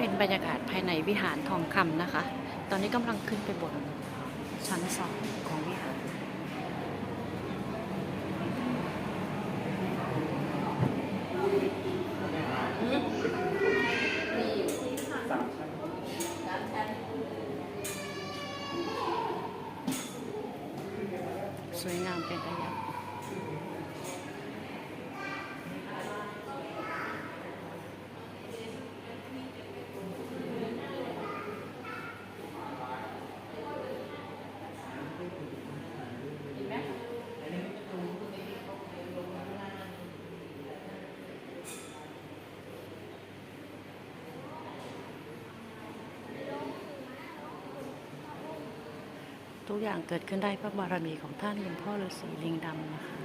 ป็นบรรยากาศภายในวิหารทองคำนะคะ ตอนนี้กำลังขึ้นไปบนชั้นสองของวิหารสวยงามเป็นระยะ ทุกอย่างเกิดขึ้นได้เพราะบารมีของท่านหลวงพ่อฤาษีลิงดำนะคะ